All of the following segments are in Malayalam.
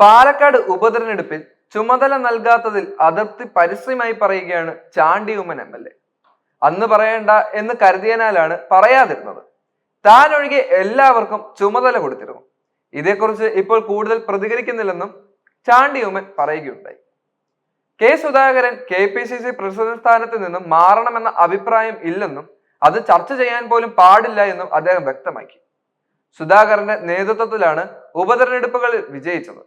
പാലക്കാട് ഉപതെരഞ്ഞെടുപ്പിൽ ചുമതല നൽകാത്തതിൽ അതൃപ്തി പരസ്യമായി പറയുകയാണ് Chandy Oommen M L A. അന്ന് പറയേണ്ട എന്ന് കരുതിയതിനാലാണ് പറയാതിരുന്നത്. താൻ ഒഴികെ എല്ലാവർക്കും ചുമതല കൊടുത്തിരുന്നു. ഇതേക്കുറിച്ച് ഇപ്പോൾ കൂടുതൽ പ്രതികരിക്കുന്നില്ലെന്നും ചാണ്ടി ഉമ്മൻ പറയുകയുണ്ടായി. K Sudhakaran K P C C president സ്ഥാനത്ത് നിന്നും മാറണമെന്ന അഭിപ്രായം ഇല്ലെന്നും അത് ചർച്ച ചെയ്യാൻ പോലും പാടില്ല എന്നും അദ്ദേഹം വ്യക്തമാക്കി. സുധാകരന്റെ നേതൃത്വത്തിലാണ് ഉപതെരഞ്ഞെടുപ്പുകളിൽ വിജയിച്ചത്.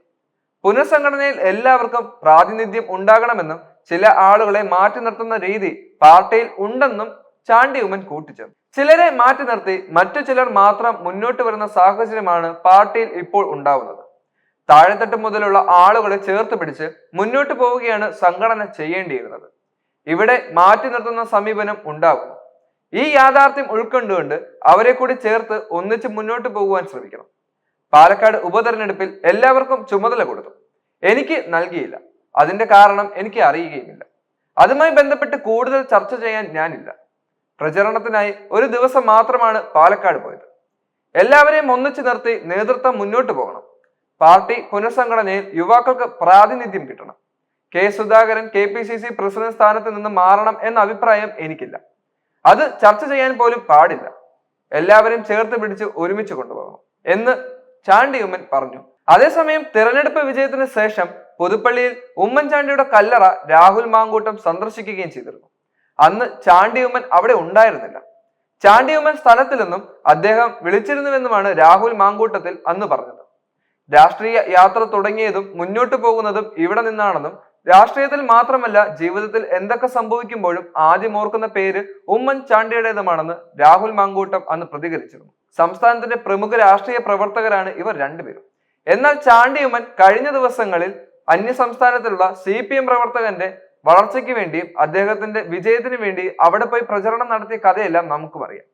പുനഃസംഘടനയിൽ എല്ലാവർക്കും പ്രാതിനിധ്യം ഉണ്ടാകണമെന്നും ചില ആളുകളെ മാറ്റി നിർത്തുന്ന രീതി പാർട്ടിയിൽ ഉണ്ടെന്നും ചാണ്ടി ഉമ്മൻ കൂട്ടിച്ചേർത്തു. ചിലരെ മാറ്റി നിർത്തി മറ്റു ചിലർ മാത്രം മുന്നോട്ട് വരുന്ന സാഹചര്യമാണ് പാർട്ടിയിൽ ഇപ്പോൾ ഉണ്ടാവുന്നത്. താഴെത്തട്ട് മുതലുള്ള ആളുകളെ ചേർത്ത് പിടിച്ച് മുന്നോട്ട് പോവുകയാണ് സംഘടന ചെയ്യേണ്ടിയിരുന്നത്. ഇവിടെ മാറ്റി നിർത്തുന്ന സമീപനം ഉണ്ടാകുന്നു. ഈ യാഥാർത്ഥ്യം ഉൾക്കൊണ്ടുകൊണ്ട് അവരെ കൂടി ചേർത്ത് ഒന്നിച്ച് മുന്നോട്ട് പോകുവാൻ ശ്രമിക്കണം. പാലക്കാട് ഉപതെരഞ്ഞെടുപ്പിൽ എല്ലാവർക്കും ചുമതല കൊടുത്തു. എനിക്ക് നൽകിയില്ല. അതിന്റെ കാരണം എനിക്ക് അറിയുകയുമില്ല. അതുമായി ബന്ധപ്പെട്ട് കൂടുതൽ ചർച്ച ചെയ്യാൻ ഞാനില്ല. പ്രചരണത്തിനായി ഒരു ദിവസം മാത്രമാണ് പാലക്കാട് പോയത്. എല്ലാവരെയും ഒന്നിച്ചു നിർത്തി നേതൃത്വം മുന്നോട്ട് പോകണം. പാർട്ടി പുനഃസംഘടനയിൽ യുവാക്കൾക്ക് പ്രാതിനിധ്യം കിട്ടണം. K Sudhakaran K P C C president സ്ഥാനത്ത് നിന്ന് മാറണം എന്ന അഭിപ്രായം എനിക്കില്ല. അത് ചർച്ച ചെയ്യാൻ പോലും പാടില്ല. എല്ലാവരെയും ചേർത്ത് പിടിച്ച് ഒരുമിച്ച് കൊണ്ടുപോകണം എന്ന് ചാണ്ടി ഉമ്മൻ പറഞ്ഞു. അതേസമയം തിരഞ്ഞെടുപ്പ് വിജയത്തിന് ശേഷം പുതുപ്പള്ളിയിൽ ഉമ്മൻചാണ്ടിയുടെ കല്ലറ രാഹുൽ മാങ്കൂട്ടം സന്ദർശിക്കുകയും ചെയ്തിരുന്നു. അന്ന് ചാണ്ടി ഉമ്മൻ അവിടെ ഉണ്ടായിരുന്നില്ല. ചാണ്ടി ഉമ്മൻ സ്ഥലത്തിൽ നിന്നും അദ്ദേഹം വിളിച്ചിരുന്നുവെന്നുമാണ് രാഹുൽ മാങ്കൂട്ടത്തിൽ അന്ന് പറഞ്ഞത്. രാഷ്ട്രീയ യാത്ര തുടങ്ങിയതും മുന്നോട്ടു പോകുന്നതും ഇവിടെ നിന്നാണെന്നും രാഷ്ട്രീയത്തിൽ മാത്രമല്ല ജീവിതത്തിൽ എന്തൊക്കെ സംഭവിക്കുമ്പോഴും ആദ്യം ഓർക്കുന്ന പേര് ഉമ്മൻ ചാണ്ടിയുടേതുമാണെന്ന് രാഹുൽ മാങ്കൂട്ടം അന്ന് പ്രതികരിച്ചിരുന്നു. സംസ്ഥാനത്തിന്റെ പ്രമുഖ രാഷ്ട്രീയ പ്രവർത്തകരാണ് ഇവർ രണ്ടുപേരും. എന്നാൽ ചാണ്ടി ഉമ്മൻ കഴിഞ്ഞ ദിവസങ്ങളിൽ അന്യ സംസ്ഥാനത്തിലുള്ള സി പി എം പ്രവർത്തകന്റെ വളർച്ചയ്ക്ക് വേണ്ടിയും അദ്ദേഹത്തിന്റെ വിജയത്തിന് വേണ്ടി അവിടെ പോയി പ്രചരണം നടത്തിയ കഥയെല്ലാം നമുക്കും അറിയാം.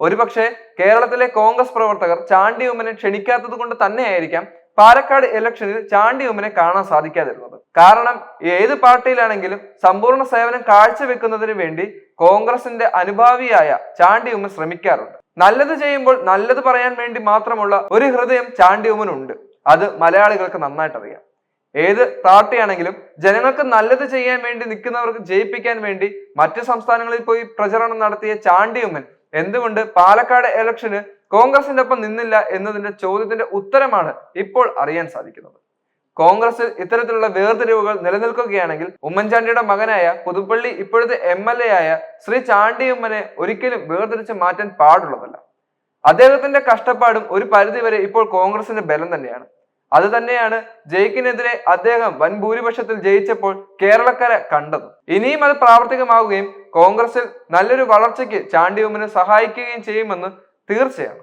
ഒരുപക്ഷെ കേരളത്തിലെ കോൺഗ്രസ് പ്രവർത്തകർ ചാണ്ടി ഉമ്മനെ ക്ഷണിക്കാത്തത് കൊണ്ട് തന്നെയായിരിക്കാം പാലക്കാട് ഇലക്ഷനിൽ ചാണ്ടി ഉമ്മനെ കാണാൻ സാധിക്കാതിരുന്നത്. കാരണം ഏത് പാർട്ടിയിലാണെങ്കിലും സമ്പൂർണ സേവനം കാഴ്ചവെക്കുന്നതിന് വേണ്ടി കോൺഗ്രസിന്റെ അനുഭാവിയായ ചാണ്ടി ഉമ്മൻ ശ്രമിക്കാറുണ്ട്. നല്ലത് ചെയ്യുമ്പോൾ നല്ലത് പറയാൻ വേണ്ടി മാത്രമുള്ള ഒരു ഹൃദയം ചാണ്ടി ഉമ്മനുണ്ട് അത് മലയാളികൾക്ക് നന്നായിട്ട് അറിയാം ഏത് പാർട്ടിയാണെങ്കിലും ജനങ്ങൾക്ക് നല്ലത് ചെയ്യാൻ വേണ്ടി നിൽക്കുന്നവർക്ക് ജയിപ്പിക്കാൻ വേണ്ടി മറ്റു സംസ്ഥാനങ്ങളിൽ പോയി പ്രചരണം നടത്തിയ ചാണ്ടിയുമ്മൻ എന്തുകൊണ്ട് പാലക്കാട് ഇലക്ഷന് കോൺഗ്രസിന്റെ ഒപ്പം നിന്നില്ല എന്നതിന്റെ ചോദ്യത്തിന്റെ ഉത്തരമാണ് ഇപ്പോൾ അറിയാൻ സാധിക്കുന്നത്. കോൺഗ്രസിൽ ഇത്തരത്തിലുള്ള വേർതിരിവുകൾ നിലനിൽക്കുകയാണെങ്കിൽ ഉമ്മൻചാണ്ടിയുടെ മകനായ പുതുപ്പള്ളി ഇപ്പോഴത്തെ എം എൽ എ ആയ ശ്രീ ചാണ്ടിയമ്മനെ ഒരിക്കലും വേർതിരിച്ച് മാറ്റാൻ പാടുള്ളതല്ല. അദ്ദേഹത്തിന്റെ കഷ്ടപ്പാടും ഒരു പരിധിവരെ ഇപ്പോൾ കോൺഗ്രസിന്റെ ബലം തന്നെയാണ്. അത് തന്നെയാണ് ജയിക്കിനെതിരെ അദ്ദേഹം വൻ ഭൂരിപക്ഷത്തിൽ ജയിച്ചപ്പോൾ കേരളക്കര കണ്ടത്. ഇനിയും അത് പ്രാവർത്തികമാവുകയും കോൺഗ്രസിൽ നല്ലൊരു വളർച്ചയ്ക്ക് ചാണ്ടിയുമ്മനെ സഹായിക്കുകയും ചെയ്യുമെന്ന് തീർച്ചയാണ്